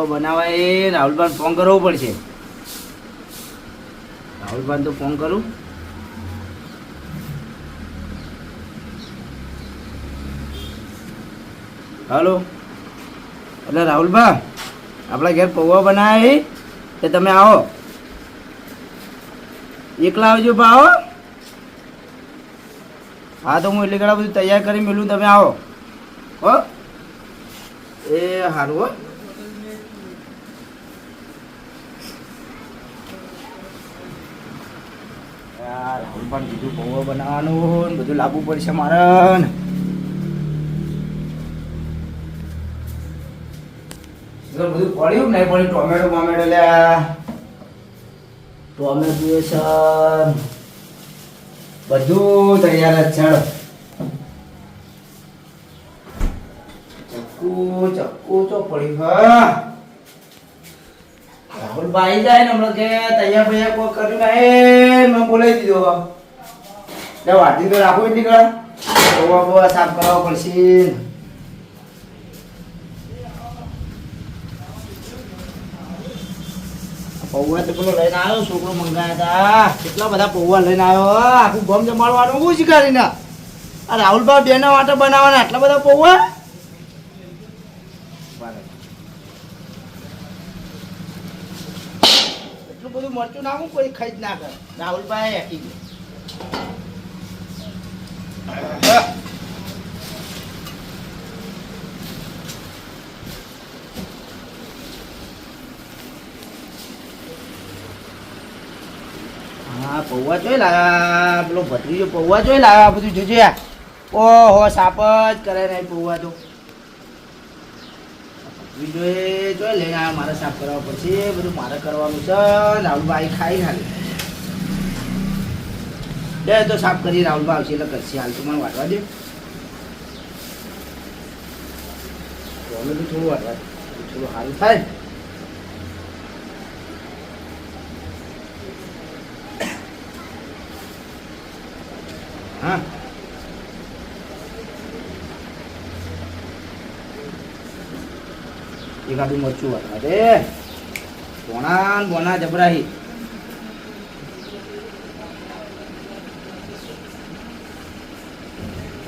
પૌવા બનાવવા એ રાહુલભાઈ ફોન કરવો પડશે. રાહુલભાઈ તો ફોન કરું. હલો. એટલે રાહુલભા, આપણા ઘેર પૌવા બનાવ્યા છે તે તમે આવો? એકલા આવજો બા આવો હા તો હું એટલે ઘણા બધું તૈયાર કરી મેલું તમે આવો. હો. એ સારું હો. યાર પણ બીજું પૌવા બનાવવાનું, બધું લાવવું પડશે મારે બધું પડ્યું નહીં પડ્યું? ટોમેટો બોમેટો લ્યા ટોમેટો સર બધું તૈયાર છે ચક્કુ ચક્કુ તો પડ્યું હા. રાહુલ ભાઈ જાય ને હમણાં કે તૈયાર ભાઈ કોઈ કર્યું નહીં મેં બોલાવી દીધો લે વાટી તો રાખો એટલી કળા. પૌવા બૌવા સાફ કરાવવા પડશે. પૌવા તો પેલો લઈને આવ્યો, છોકરો મંગાયા હતા કેટલા બધા પૌવા લઈને આવ્યો આખું ગમ જમાડવાનું, હું શીખાડીને આ રાહુલભાઈ બેના માટે બનાવવાના, આટલા બધા પૌવા? એટલું બધું મરચું નાખું, કોઈ ખાઈ ના કરે. રાહુલભાઈ હેકી ગયો પૌવા જોઈ લાવ્યા પેલો ભત્રીજો પૌવા જોઈ લાવ્યા બધું જોજે. ઓહો, સાપ જ કરે નહીં પૌવા તો. ભત્રીજોએ જોઈ લઈને આ મારે સાફ કરવા પડશે બધું મારે કરવાનું છે, રાહુલભાઈ ખાઈ ખાલી બે તો સાફ કરી, રાહુલભાઈ આવશે એટલે કરશે. હાલ તો મને વાટવા દે. અમે થોડું વાટવા થોડું સારું થાય હા એકાદું મરચું વાટવા દે બોણા બોના જબરાહી.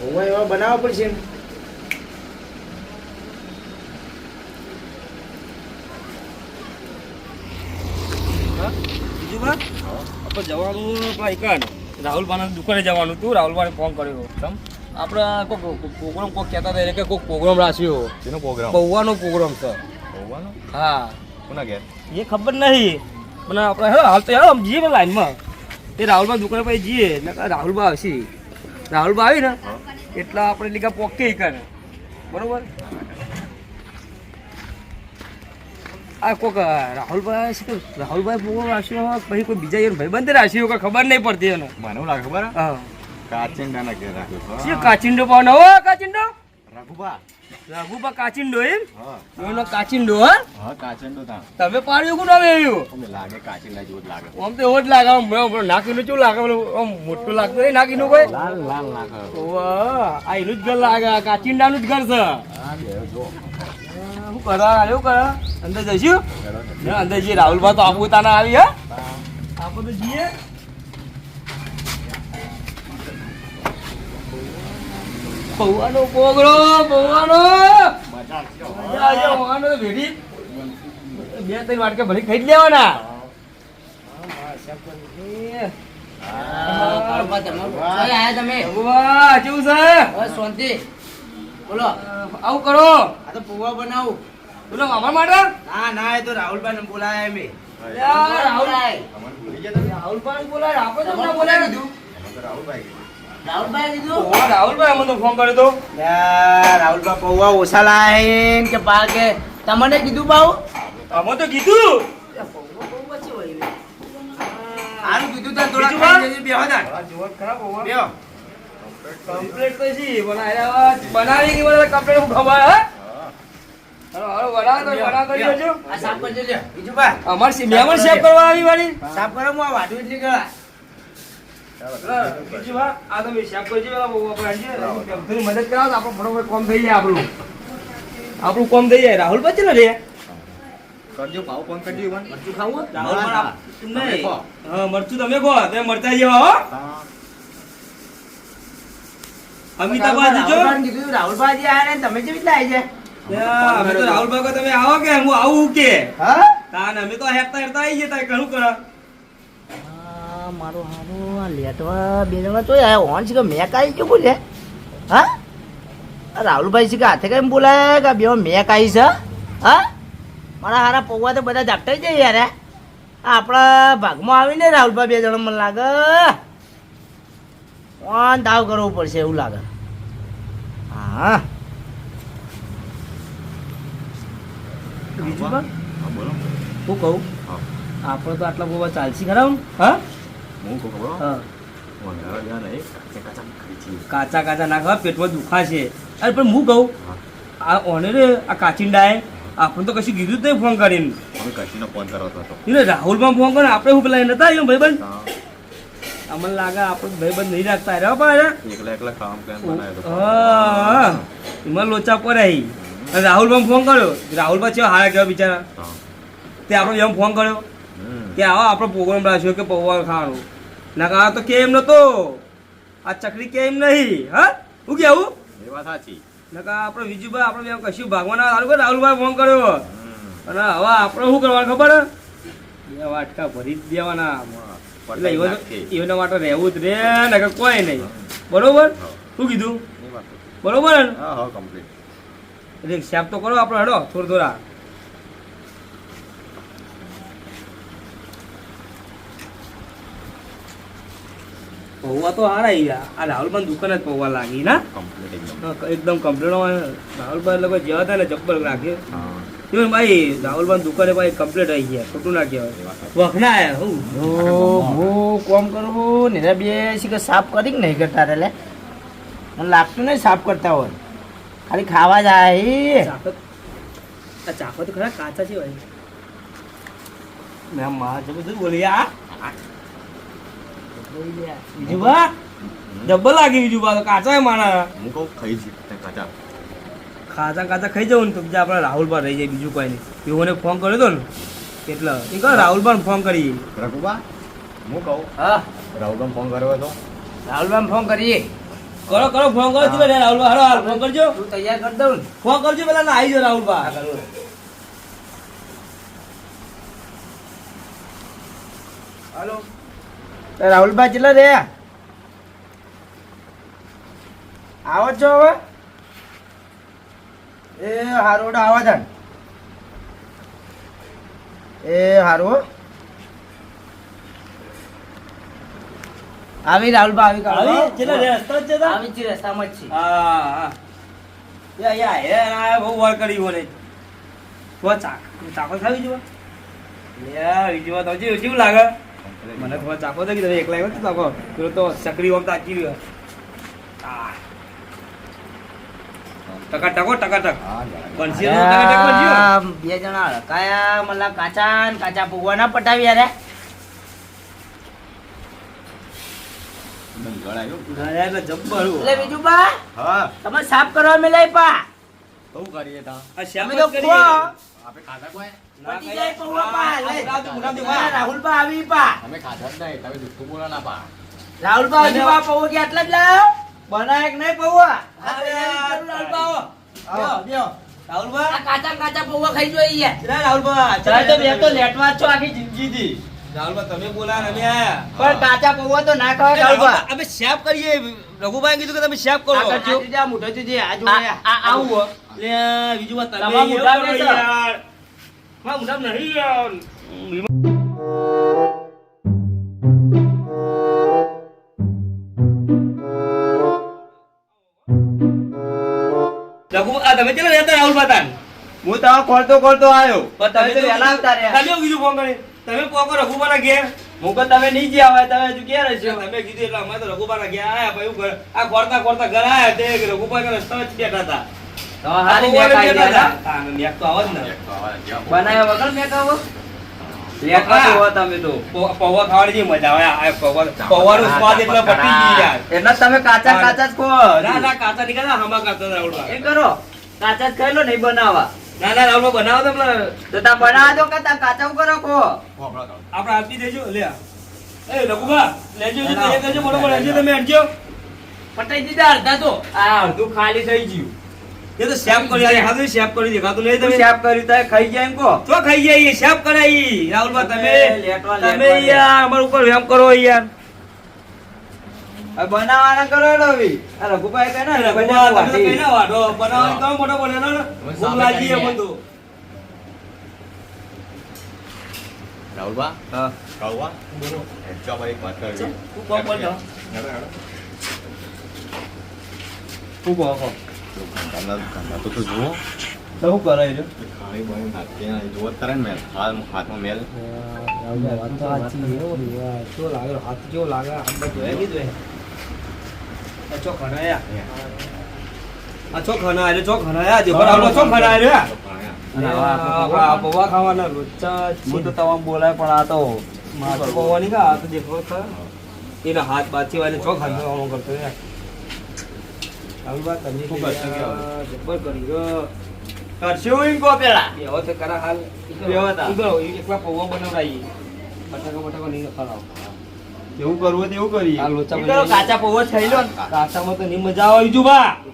ઓવા એવા બનાવવા પડશે ને બીજું બા? આપણે જવાનું પેલા એકાન રાહુલભાઈના દુકાને જવાનું હતું. રાહુલભાઈને ફોન કર્યો. તમ? આપણે કોઈક પ્રોગ્રામ કોઈક કહેતા હતા એટલે કે કોઈક પ્રોગ્રામ રાખ્યો. એનો પ્રોગ્રામ? પૌવાનો પ્રોગ્રામ છે હોવાનો હા. કોના ઘેર? એ ખબર નહીં. પણ આપણે હેલો હાલ તો આમ જઈએ લાઈનમાં. તે રાહુલભાઈ દુકાને પછી જઈએ. એટલે રાહુલબા રાહુલભાઈ આવશે. રાહુલબા આવી ને એટલા આપણે લીગા પોકે કરે. બરોબર? આ કોક રાહુલભાઈ કે રાહુલભાઈ પ્રોગ્રામ રાખ્યો પછી કોઈ બીજા યાર ભાઈબંધ રાખ્યો કે ખબર નહીં પડતી એનો. મને લાગે ખબર હા? કાચિંડાના કે રાખ્યો કાચિંડો પાવ નવો કાચિંડો! રઘુબા. રઘુબા કાચિંડો એમ? એનો કાચિંડો હા? હા કાચિંડો તા તમે પાડ્યું કોણ આવે એવું અમે લાગે કાચિંડા જેવું લાગે. આમ તો એવો જ લાગે નાખીનું લાગે? મોટું લાગતું નહીં નાખીનું કોઈ? લાલ લાલ લાગે. ઓવા, આ એનું જ ઘર લાગે કાચિંડાનું જ ઘર છે. હા જો. શું કરા? એવું કરા? અંદર જઈશું? અંદર જઈએ. રાહુલભાઈ તો આપું તાના આવી હા. આપણે તો જઈએ. પૌવાનો પોગળો પૌવાનો મજા ભેટી. બે ત્રણ વાટકે ભરી ખાઈ લેવાના. આવું કરો આ તો પૌવા બનાવું બોલો અમારા માટે ના ના એ તો રાહુલભાઈ. ને બોલાયા મેં યાર, રાહુલ અમને તમે રાહુલભાઈ બોલાય આપણે બોલાય રાહુલભાઈ. રાહુલભાઈ કીધું? ઓહો, રાહુલભાઈ તો ફોન કર્યો તો. રાહુલભાઈ પૌવા ઓછા લાયા કે પા કે તમને કીધું બાઉ અમે તો કીધું. સારું કીધું તાર થોડા ખાઈ લેજે, બેહો તાર. આ જુઓ ખરા બેહો. કમ્પ્લીટ તો છે બનાવી કે બધા કમ્પ્લીટ હું ખબર હે? હાલો હાલો બનાવો તો બનાવો કરી દેજો આ સાફ કરજો બીજું બા અમાર સી કરવા આવી વાળી? સાફ કરવા હું આ વાઢું એટલી બીજું હા આ તમે શેપ કરજો પેલા બહુ આપણે થોડી મદદ કરાવો આપણું ફટાફટ કોમ થઈ જાય આપણું. આપણું કોમ થઈ જાય. રાહુલ બચે ને રે કરજો ભાવ ફોન કરજો ઈવન. મરચું ખાવું રાહુલ ના, પણ ના. આપ- તમે નહીં. ખો. હા મરચું તમે કહો તમે જેવા હો. કીધું રાહુલભાઈ આયા ને તમે કેવી રીતે આવી છે? અમે તો રાહુલ ભાઈ તમે આવો કે હું આવું કે. હા? તાન અમે તો હેરતા હેરતા આવી જતા ઘણું કરો. આ મારો લેટવા બે જણા તો હોન છે કે મેં કાઈ કે બોલે? હા? રાહુલભાઈ છે કે હાથે કઈ બોલાય કે બે મેં કાઈ છે? હા? મારા હારા પૌવા તો બધા ઝાપટાઈ જાય યાર આપણા ભાગમાં આવીને રાહુલભાઈ બે જણા મને લાગે કોણ દાવ કરવો પડશે એવું લાગે. હા. બીજું બોલો. હું કહું. આપણે તો આટલા બહુ ચાલશી ખરા હા? હું. કહું ખબર? કાચે કાચા નાખવા પેટમાં દુખાશે અરે પણ હું કહું આ ઓને રે આ કાચિંડાએ આપણે તો કશું કીધું જ નહીં ફોન કરીને. કશીનો ફોન કરતો હતો. એને રાહુલમાં ફોન કરે આપણે હું પેલા નતા આવ્યો ભાઈબંધ. અમને લાગે આપણે ભાઈબંધ નહીં રાખતા રે પાડે એકલા એકલા કામ કેમ હા. એમાં લોચા હી. અને ફોન કર્યો. રાહુલમાં છે હારા કેવા બિચારા. હા. તે આપણે એમ ફોન કર્યો. કે આવો આપણો પ્રોગ્રામ રાખ્યો કે પૌવા ખાવાનું. ના કા તો કેમ નતો? આ ચકરી કેમ નહીં? હા? શું કેવું એ વાત સાચી. નકા આપણે વિજુભાઈ આપણે એમ કશું ભાગવાના સારું કે રાહુલભાઈ ફોન કર્યો. અને હવે આપણે શું કરવાનું ખબર? હે? બે વાટકા ભરી જ દેવાના. એટલે એના માટે રહેવું જ રે ને કે કોઈ નહીં. બરોબર? શું કીધું. બરોબર? ને હા, હા, કમ્પ્લીટ એટલે હિસાબ તો કરો આપણે હડો થોડા થોડા. પૌવા તો હારા ઈ આ આ રાહુલભાઈ દુકાન જ પૌવા લાગી ના? એકદમ. કમ્પ્લીટ હોય. રાહુલભાઈ લોકો જેવા હતા ને ચપ્પલ રાખે. હા. ઈવન ભાઈ રાહુલભાઈ દુકાને ભાઈ કમ્પ્લીટ આવી ગયા ખોટું ના કહેવાય. વખના આયા હું હું કોમ કરું ને બે શીખર સાફ કરી કે નહીં કરતા રે મને લાગતું નહીં સાફ કરતા હોય. ખાલી ખાવા જાય. આ ચાકો તો ખરા કાચા છે ભાઈ. મેં માં જબરદસ્ત બોલી બા? જબ્બર લાગી બીજું બા તો કાચા માણા હું કહું ખાઈ છે કાચા. ખાચા કાચા ખાઈ જવું ને તો બીજા આપણે રાહુલબા રહી જાય બીજું કોઈ નહીં. એઓને ફોન કર્યો હતો ને એટલે એ કહો રાહુલબા ફોન કરી. રઘુબા, હું કહું? હા. રાહુલભાઈને ફોન કર્યો હતો રાહુલભાઈ ફોન કરીએ. કરો કરો ફોન કરો ચલો રાહુલબા હાલો હાલ ફોન કરજો. તું તૈયાર કરી દઉં ને. ફોન કરજો પેલા ના આવી જાઓ રાહુલબા હાલો. રાહુલભાઈ કેટલા રે આવો છો હવે. એ હારો આવા જાણ એ હારો આવી રાહુલભાઈ આવી આવી? ચેલા રે રસ્તો જ છે તો? આવી છે રસ્તામાં જ છે હા હા યા યા હે આ બહુ વાર કરી બોલે તો ચાક ચાકો ખાવી જો આવી બીજું તો જીવ કેવું લાગે? મને થોડા ચાકો દે કે તમે એકલા આવ્યો ચાકો પેલો તો સકડી ઓમ તાકી રહ્યો. ટકા ટકો ટકા ટક હા, યાર. બંસી નો ટકા ટક બનજો. બે જણા હડકાયા મતલબ કાચા ને કાચા ના પટાવી યાર જબ્બર એટલે બીજું બા તમે સાફ કરવા મેલાય પા. શું કરીએ તા? અમે તો કરીએ. ખો. આપણે ખાધા કોઈ? જાય પૌવા પા લે. રાહુલ પા આવી પા અમે ખાધા જ નહીં, તમે જુઠ્ઠું બોલો ના પા. રાહુલ પા હજી પા પૌવા કે આટલા જ લાવ બનાય કે નહીં પૌવા આ અરે, તૈયારી કરું રાહુલ પા, આવો. આવો. બ્યો, બ્યો. કાચા કાચા પૌવા ખાઈ જોઈએ ચલા રાહુલભા, ચાલ તો બે તો લેટવા છો આખી જિંદગીથી રાહુલભાઈ તમે બોલા અમે પણ કાચા પૌવા તો ના ખાવા રાહુલ અમે શેપ કરીએ રઘુભાઈ કીધું કે તમે શેફ કરો આ કરજો. મોઢો જો આવું. લે, બીજું વાત તમે તમારા મોઢા એવું કરો બેસો. યાર. મારા મોઢામાં નહીં યાર. રઘુ આ તમે ચેલા રહેતા રાહુલભા તાન? હું તો ખોલતો ખોલતો આવ્યો પણ તમે તો વહેલા આવતા રહ્યા તમે એવું ફોન કરી તમે કોકો રઘુબાના ઘેર હું કહું તમે નહીં જ્યાં હોય તમે હજુ ક્યાં રહેશો તમે કીધું એટલે અમે તો રઘુબાના ઘેર આયા ભાઈ આ ખોરતા ખોરતા ઘર આયા તે રઘુભાઈ રસ્તા જ બેઠા હતા તમે કાચા કાચા જ ખો. ના ના કાચા નીકળ્યા હમા કાચા રાહુલભાઈ એ કરો. કાચા જ ખાઈ લો નહીં બનાવવા. ના ના રાહુલ બનાવો તો તો તા બનાવા દો કે કાચા ઉપર રાખો. આપણે આપી દેજો લે એ લેજો તમે હટજો પટાઈ દીધા અડધા તો. આ અડધું ખાલી થઈ ગયું. એ તો શેપ કરી દે હા તો શેપ કરી દેખાતું નહીં તમે. સાફ કર્યું તા ખાઈ ગયા એમ કો તો ખાઈ જાય એ શેપ કરાઈ. રાહુલબા તમે એ, લેટવા, તમે યાર અમારા ઉપર વેમ કરો યાર. બનાવવાના કરો રવિ રઘુભાઈ કહે ને ના વાઢો. બનાવવાની તો મોટો બોલે ને ભૂખ લાગી કરી ગયા. બધું. રાહુલબા? હા. કહું હેડજો એક વાત કરી તું કોણ બોલ. તું તો ધંધા- તો તો જુઓ શું કરે છે આ પૌવા ખાવાના લોચા હું તો તમામ બોલાય પણ આ તો માથે પૌવા નહીં આ હાથ બાથી વાળે ચો કરશો કે હવે? જબ્બર કરી ગયો. કરશું એમ કો પેલા. બેહો તે કરા હાલ. બેહો તા. ઈ કરો, ઈ એકલા પૌવા બનાવડાઈએ. બટાકા બટાકા નહીં ખરાબ જેવું કરવું તેવું કરી આ લોચા ઈ કાચા પૌવા થઈ લો કાચામાં તો નહીં મજા આવે બીજું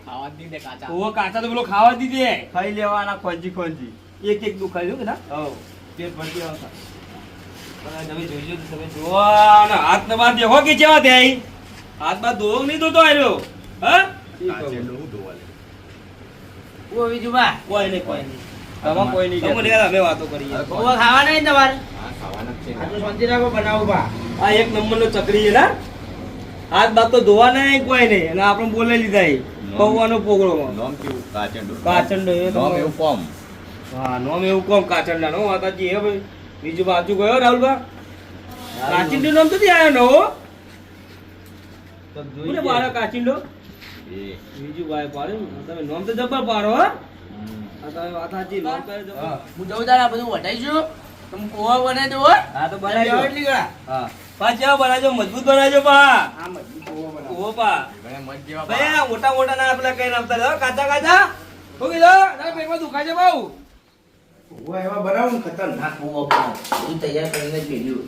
ખાવા દી દે કાચા. પૌવા કાચા તો પેલો ખાવા જ દીધે ખાઈ લેવાના ખોજી ખોજી. એક એક દુખાય કે ના? હવ પેટ ભરતી આવતા તમે જોઈજો તો તમે જોવા હાથ ને બાદ દેખો કે જેવા થાય હાથ બાદ ધોવો કે નહીં ધોતો આવ્યો હા? કાચે ડોહું ધોવા લે. ઓ બીજું બા. કોઈ નહીં કોઈ નહીં. તમામ કોઈ નહીં તમને યાર અમે વાતો કરીએ પૌવા ખાવા નહીં. તમારે? હા ખાવાના છે. આ શાંતિ રાખો બનાવો બા. આ એક નંબરનો ચકરી છે ના? હાથ બાદ તો ધોવા નહીં કોઈ નહીં. અને આપણે બોલે લીધા એ. પૌવાનો પોગળો નામ કેવું? કાચંડો. કાચંડો નામ એવું કોમ. હા નોમ એવું કોમ કાચંડા નો માતાજી હે ભાઈ. બીજું બાજુ ગયો રાહુલબા કાચિંડો નામ તો ત્યાં આવ્યો નવો તો કોને કાચિંડો. બીજું ભાઈ પાડે તમે નોમ તો જબ્બર પાડો હા તમે વાત સાચી નોમ. હા. હું જઉં તારે આ બધું વટાઈશું તમે પૌવા બનાવી દો હો. હા તો બનાવી બનાવજો એટલી ગળા. હા પાછા બનાવજો મજબૂત બનાવજો પા આ મજબૂત બનાવો. ઓહો પા મત જેવા ભાઈ આ મોટા મોટા ના પેલા કઈ નાખતા જાઓ કાચા કાચા શું કીધો તારા પેટમાં દુખાય છે બહુ પૌવા એવા બનાવો ખતરનાક બનાવો. હું તૈયાર કરીને જ ભેજ્યું.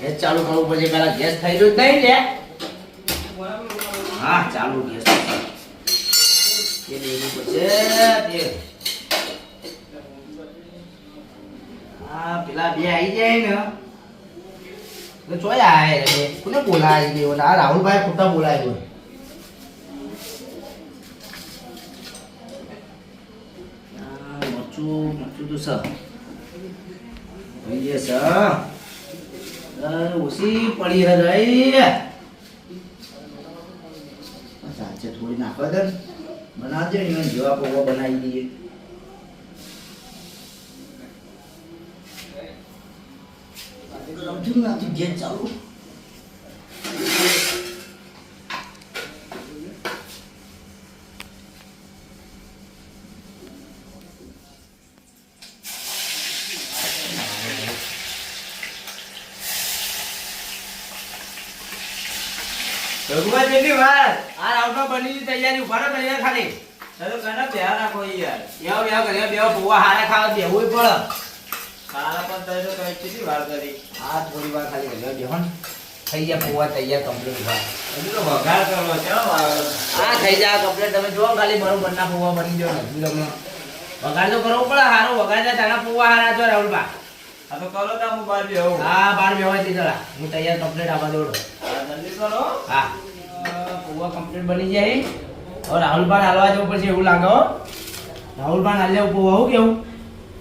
ગેસ ચાલુ કરવું પડશે, પેલા ગેસ થઈ રહ્યો જ નહીં લે. હા, ચાલુ ગેસ. હા, પેલા બે આવી જાય ને. ચોય આય રે. કોને છે ઓલા આ રાહુલભાઈ ખોટા આ મરચું મરચું તો સર જોઈએ સર ઓછી પડી હે રહી સાચે થોડી નાખવા દે બનાવજે ને જેવા પૌવા બનાવી દઈએ. સમજ્યું ને તો ગેસ ચાલુ. રઘુભાઈ કેટલી વાર આ રાઉન્ડમાં બની તૈયારી ઊભા રહો તૈયાર ખાલી. ચલો કના બેહા રાખો યાર. યાવ યાવ કરે બેહો પૌવા હારા ખાવા બેહવું પડે. ખારા પણ તૈયાર તો કઈ કેટલી વાર કરી. આ થોડી વાર ખાલી બેહો બેહો. થઈ જાય પૌવા તૈયાર કમ્પ્લીટ ઊભા. હજુ તો વઘાર કરવો છે આ થઈ જાય કમ્પ્લીટ તમે જો ખાલી બરોબર ના પૌવા બની જાય હજુ તમે વઘાર તો કરવો પડે હારો વઘાર જાય તારા પૌવા હારા છો રાહુલભા હા તો કરો તા હું બહાર બેહું. હા બાર બેહવાથી દીધા હું તૈયાર કમ્પ્લીટ આવવા દોડો. જલ્દી કરો. હા. પૌવા કમ્પ્લીટ બની જાય. હવે રાહુલભાઈ હાલવા જવું પડશે એવું લાગે રાહુલભાઈ હાલ્યા ઉપર હોવું કેવું?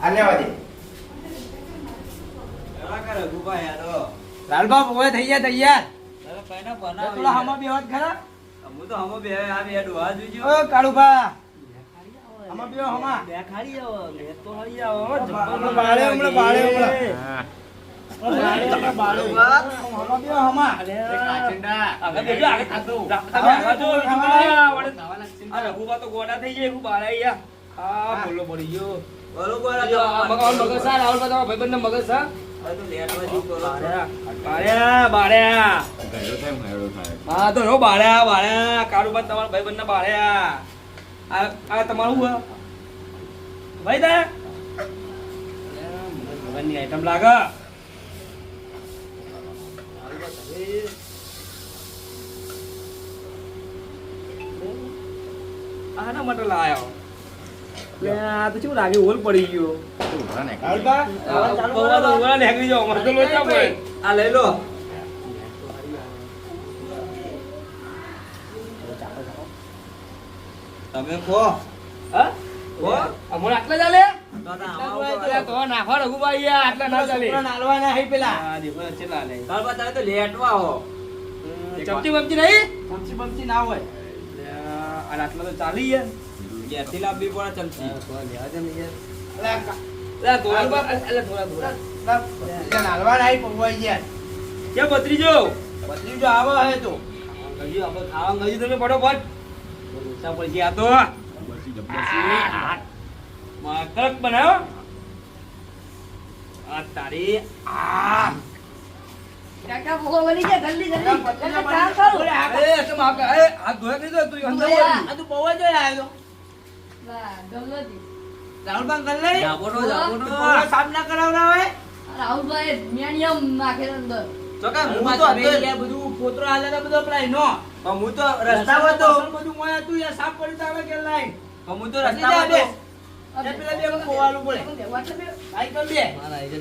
હાલ્યા લેવા દે રાહુલભાઈ થઈ ગયા તૈયાર થોડા હમા બેવાત ખરા. હું તો હમો બે આ બે ડોહા જોજો. ઓ કાળુભા. હમા બેવો હમા. બે ખાડી આવો બે તો હળી આવો હમણાં બાળે હમણાં બાળે હમણાં. તમારા ભાઈ આઈટમ લાગે. આના માટે લાયો? લે આ તો શું લાગે હોલ પડી ગયો. ઊભા ને રાહુલભા, આવા ચાલુ કરો. પૌવા તો બા. ઊભા નીકળી જાઓ મને તો લોચા પડે આ લઈ લો. તમે હા? આટલા ચાલે તો નાખો રઘુભાઈ યાર, આટલા ના ચાલે. છોકરાને હાલવાના પેલા. હા દેખો ચેલા લે તાર તમે તો લેટવા હો ચમચી બમચી નહીં? પમચી બમચી ના હોય. લે, આટલા તો ચાલી યાર ઘેરથી લાવવી પડે ચમચી. અલા, કા- લે, એટલે થોડા થોડા પગવાઈ બત્રીજો બદલી જો હે તો. ગયું આપણે ખાવા ગયું તમે ફટોફટ. ઓછા પછી આ તો બસી જબરજસ્ત માકક બનાવો. તારી આ કાકા ભૂખો બની ગયા જલ્દી જલ્દી. કામ કરો એ તો માક ધોયા નહીં તો તું અંદર આ તું આવ્યો. વાહ, ગમતી. કરી લઈ. કરાવના હોય. રાહુલભાઈ નાખે અંદર. ચોકા હું હું તો બધું પોતરો હાલે બધો પેલા નો. હું તો રસ્તા તો બધું મોય તું યાર સાફ તો આવે કે લાઈન. હું તો જા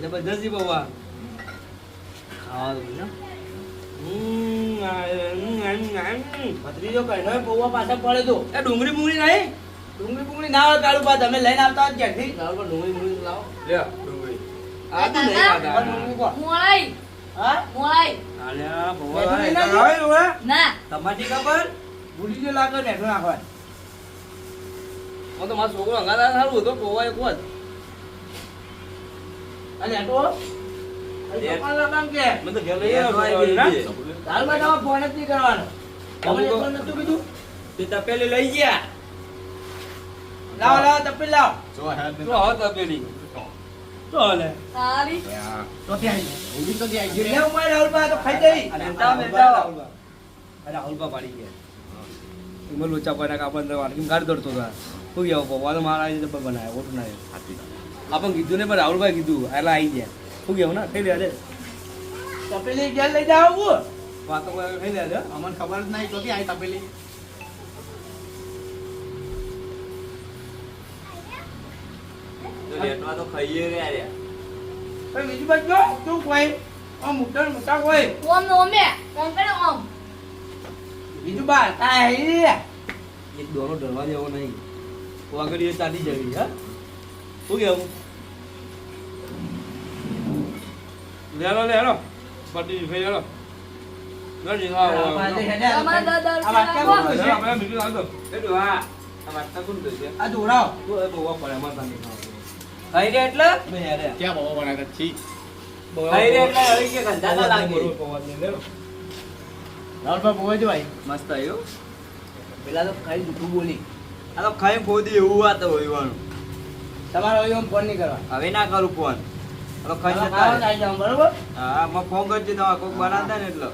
જબરજસ્તી. ભત્રીજો કહીનો પૌવા પાછા પડે તો. એ ડુંગળી બુંગળી નહીં ડુંગળી બુંગળી ના હોય કાળુભા, તમે લઈને આવતા હોય ક્યાંથી? લાવો ડુંગળી બુંગળી લાવો લ્યો ડુંગળી આ તો નહીં ખાતા. ડુંગળી કોણ? મોળાઈ હા? મોળાઈ આલ્યા, પૌવા લાવે, ના લાવે, હવે. ના તમારી ખબર ભૂલી ગયો લાગે ને, નાખવાનું. હું તો મારો છોકરો હંગાતા સારું હતો પૌવા એક વાત અને એટો? અહીં તો કોણ લાવવાનું કે? મેં તો ઘેર લઈ એ આવ્યો તો આવી ના? ગઈ. કાળુભા, તમારે ફોન જ નહીં કરવાનો. તમને અમુક- ફોન નતું કીધું? તે તપેલી લઈ ગયા લાવો, લાવો, તપેલી લાવો. જો હેડ ને તો હવે તપેલી તો હાલે તારી ત્યાં તો ત્યાં ઊભી તો ત્યાં આવી જેટલે ઉંમર રાહુલભા, આ તો ખાઈ જઈ. અને તાવ ને તાવ અરે રાહુલભા પાડી ગયા લોચા પાડ્યા કાપડ વાટકી ગાડી દોડતો શું ગયા પૌવા તો મારા આવી જબર બનાવ્યા ઓટું ના હાથી. આપણને કીધું ને પણ રાહુલભાઈ કીધું એટલે આવી ગયા. શું ગયા ના? થઈ લે તપેલી ઘેર લઈ જાવ વાતો કોઈ ખાઈ લે અમને ખબર જ નહીં તો કે આઈ તપેલી. તો લેટવા તો ખાઈએ રે યાર. પણ બીજું બધું શું કોઈ આમ મોટા ને મોટા કોઈ ઓમ ઓમે ઓમ કરે ઓમ. બીજું બા તા હે. એક દોરો ડરવા જેવો નહીં. આગળ ચાલી જવી હા? શું કેવું? લેલો લેલો. પટી ફેર લેલો. ગરજી હા તમારા આ વાટકા રૂપિયા કોણ નાખો. છે? આપણે બીજું આવતો એટલું હા. આ વાટકા કોણ છે આ દોરાવ તું એ બહુ પડે અમારે તાની ખાવા રે એટલે? બે યાર ક્યાં બાબા બનાવ્યા છી. ખાઈ રે એટલે હવે કે ગંધા ના લાગે. રાહુલભા બોવે જો ભાઈ? મસ્ત આવ્યું પેલા તો ખાલી જૂઠું બોલી. આ તો ખાઈ ખોદી એવું વાત હોયવાનું તમારે હવે ફોન નહીં કરવા. હવે ના કરું ફોન આ તો ખાઈ જતા બરોબર? હા મેં ફોન કરજો તમારે કોઈક બનાવતા ને એટલે.